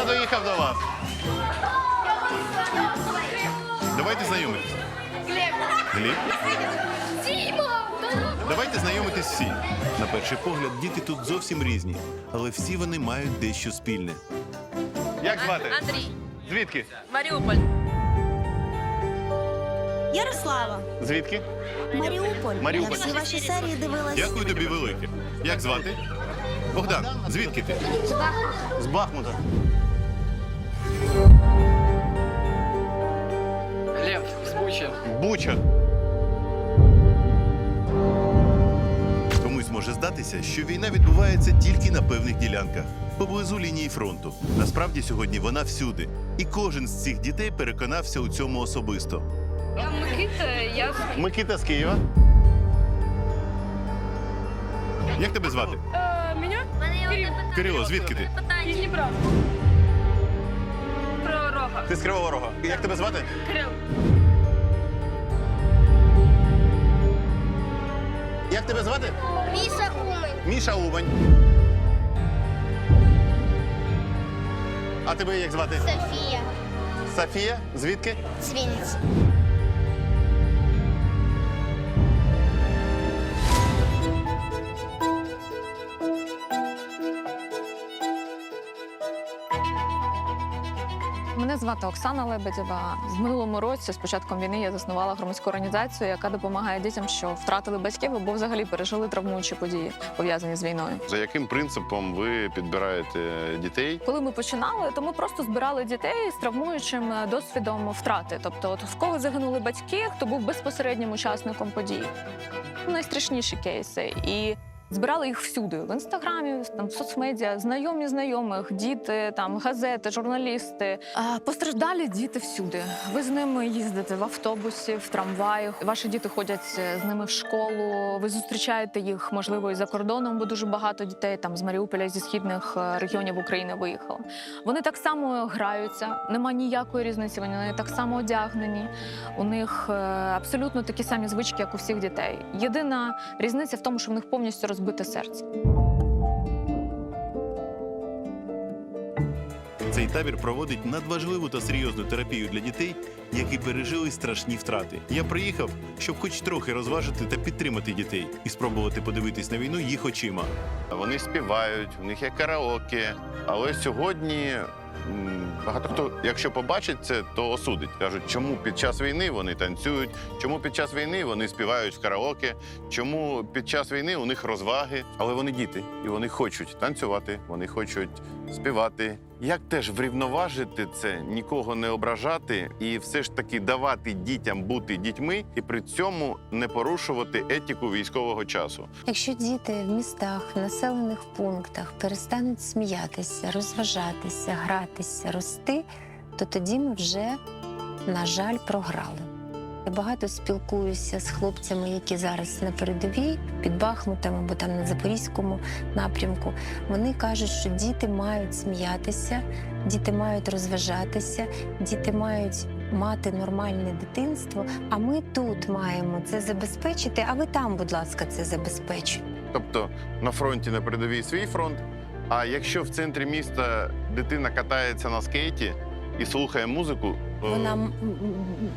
Я доїхав до вас. Давайте знайомитись. Гліб? Давайте знайомитись всі. На перший погляд, діти тут зовсім різні, але всі вони мають дещо спільне. Як звати? Андрій, Звідки? Маріуполь. Ярослава, Звідки? Маріуполь. Маріуполь. Я всі ваші серії дивилась. Дякую тобі велике. Як звати? Богдан, звідки ти? З Бахмута. Лев з Бучі. Буча. Комусь може здатися, що війна відбувається тільки на певних ділянках, поблизу лінії фронту. Насправді сьогодні вона всюди. І кожен з цих дітей переконався у цьому особисто. Я Микита, я Микита з Києва. Як тебе звати? Е, Мене? Кирило, звідки ти? Із Дніпра. Рога. Ти з Кривого Рога. Як тебе звати? Кирил. Як тебе звати? Міша Умень. Міша Умань. А тебе як звати? Софія. Софія. Звідки? Цвінець. Мене звати Оксана Лебедєва. В минулому році, з початком війни, я заснувала громадську організацію, яка допомагає дітям, що втратили батьків або взагалі пережили травмуючі події, пов'язані з війною. За яким принципом ви підбираєте дітей? Коли ми починали, то ми просто збирали дітей з травмуючим е, досвідом втрати. Тобто, от в кого загинули батьки, хто був безпосереднім учасником подій. Найстрашніші кейси. І збирали їх всюди в інстаграмі, там в соцмедіа, знайомі знайомих, діти, там газети, журналісти. А, постраждалі діти всюди. Ви з ними їздите в автобусі, в трамваях. Ваші діти ходять е, з ними в школу. Ви зустрічаєте їх, можливо, і за кордоном, бо дуже багато дітей там з Маріуполя, зі східних е, регіонів України виїхало. Вони так само граються, нема ніякої різниці. Вони так само одягнені. У них е, абсолютно такі самі звички, як у всіх дітей. Єдина різниця в тому, що в них повністю розбите серце. Цей табір проводить надважливу та серйозну терапію для дітей, які пережили страшні втрати. Я приїхав, щоб хоч трохи розважити та підтримати дітей і спробувати подивитись на війну їх очима. Вони співають, у них є караоке. Але сьогодні м, багато хто, якщо побачить це, то осудить. Кажуть, чому під час війни вони танцюють, чому під час війни вони співають в караоке, чому під час війни у них розваги. Але вони діти, і вони хочуть танцювати, вони хочуть співати. Як теж врівноважити це, нікого не ображати і все ж таки давати дітям бути дітьми, і при цьому не порушувати етику військового часу. Якщо діти в містах, в населених пунктах перестануть сміятися, розважатися, гратися, рости, то тоді ми вже, на жаль, програли. Я багато спілкуюся з хлопцями, які зараз на передовій під Бахмутом або там на Запорізькому напрямку. Вони кажуть, що діти мають сміятися, діти мають розважатися, діти мають мати нормальне дитинство. А ми тут маємо це забезпечити. А ви там, будь ласка, це забезпечуйте. Тобто на фронті на передовій свій фронт. А якщо в центрі міста дитина катається на скейті і слухає музику, е, Вона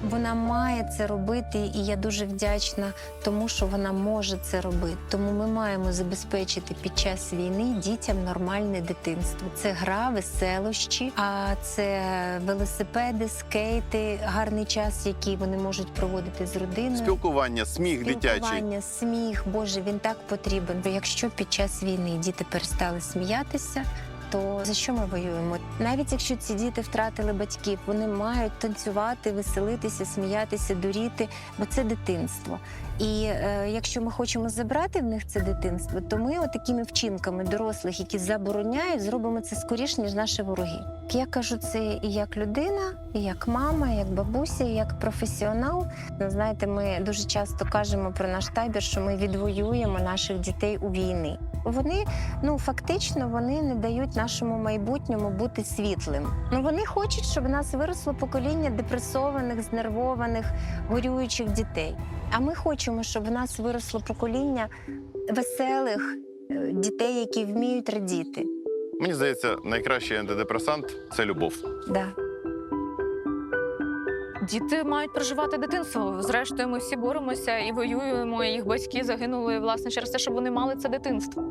вона має це робити, і я дуже вдячна тому, що вона може це робити. Тому ми маємо забезпечити під час війни дітям нормальне дитинство. Це гра, веселощі, а це велосипеди, скейти, гарний час, який вони можуть проводити з родиною. спілкування, сміх дитячий. Спілкування, сміх, Боже, він так потрібен. Бо якщо під час війни діти перестали сміятися, то за що ми воюємо? Навіть якщо ці діти втратили батьків, вони мають танцювати, веселитися, сміятися, дуріти, бо це дитинство. І е, якщо ми хочемо забрати в них це дитинство, то ми отакими вчинками дорослих, які забороняють, зробимо це скоріш, ніж наші вороги. Я кажу це і як людина, і як мама, і як бабуся, і як професіонал. Ну, знаєте, ми дуже часто кажемо про наш табір, що ми відвоюємо наших дітей у війни. Вони ну фактично вони не дають нашому майбутньому бути світлим. Ну вони хочуть, щоб в нас виросло покоління депресованих, знервованих, горюючих дітей. А ми хочемо, щоб в нас виросло покоління веселих е, дітей, які вміють радіти. Мені здається, найкращий антидепресант це любов. Да. Діти мають проживати дитинство. Зрештою, ми всі боремося і воюємо. і Їх батьки загинули власне через те, щоб вони мали це дитинство.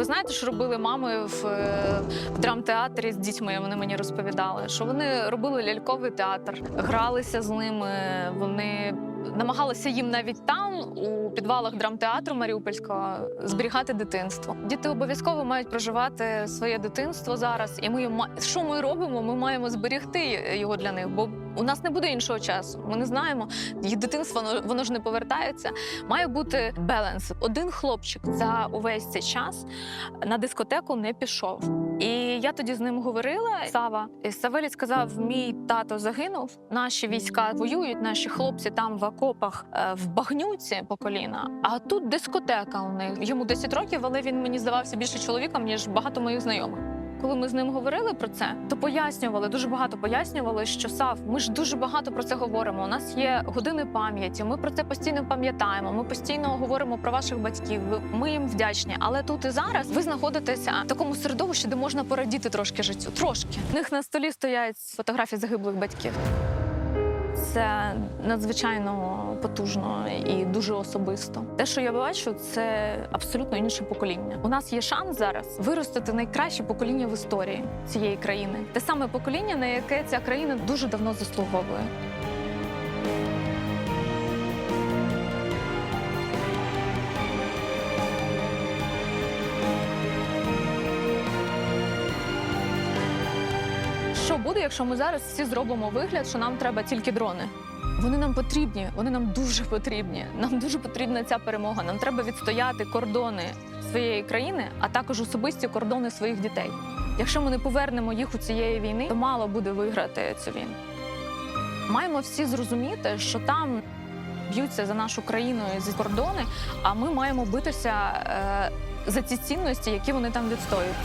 Ви знаєте, що робили мами в, е, в драмтеатрі з дітьми? Вони мені розповідали, що вони робили ляльковий театр, гралися з ними. Вони намагалися їм навіть там, у підвалах драмтеатру Маріупольського, зберігати дитинство. Діти обов'язково мають проживати своє дитинство зараз, і ми що ми робимо? Ми маємо зберегти його для них, бо у нас не буде іншого часу. Ми не знаємо. Їх дитинство воно ж не повертається. Має бути баланс. Один хлопчик за увесь цей час на дискотеку не пішов. І я тоді з ним говорила. Сава І Савелі сказав: мій тато загинув. Наші війська воюють, наші хлопці там в окопах е, в багнюці по коліна. А тут дискотека у них. Йому 10 років, але він мені здавався більше чоловіком, ніж багато моїх знайомих. Коли ми з ним говорили про це, то пояснювали дуже багато пояснювали, що Сав, ми ж дуже багато про це говоримо. У нас є години пам'яті. Ми про це постійно пам'ятаємо. Ми постійно говоримо про ваших батьків. Ми їм вдячні. Але тут і зараз ви знаходитеся в такому середовищі, де можна порадіти трошки життю. Трошки У них на столі стоять фотографії загиблих батьків. Це надзвичайно потужно і дуже особисто. Те, що я бачу, це абсолютно інше покоління. У нас є шанс зараз виростити найкраще покоління в історії цієї країни. Те саме покоління, на яке ця країна дуже давно заслуговує. Буде, якщо ми зараз всі зробимо вигляд, що нам треба тільки дрони? Вони нам потрібні, вони нам дуже потрібні. Нам дуже потрібна ця перемога. Нам треба відстояти кордони своєї країни, а також особисті кордони своїх дітей. Якщо ми не повернемо їх у цієї війни, то мало буде виграти цю війну. Маємо всі зрозуміти, що там б'ються за нашу країну і за кордони, а ми маємо битися е, за ці цінності, які вони там відстоюють.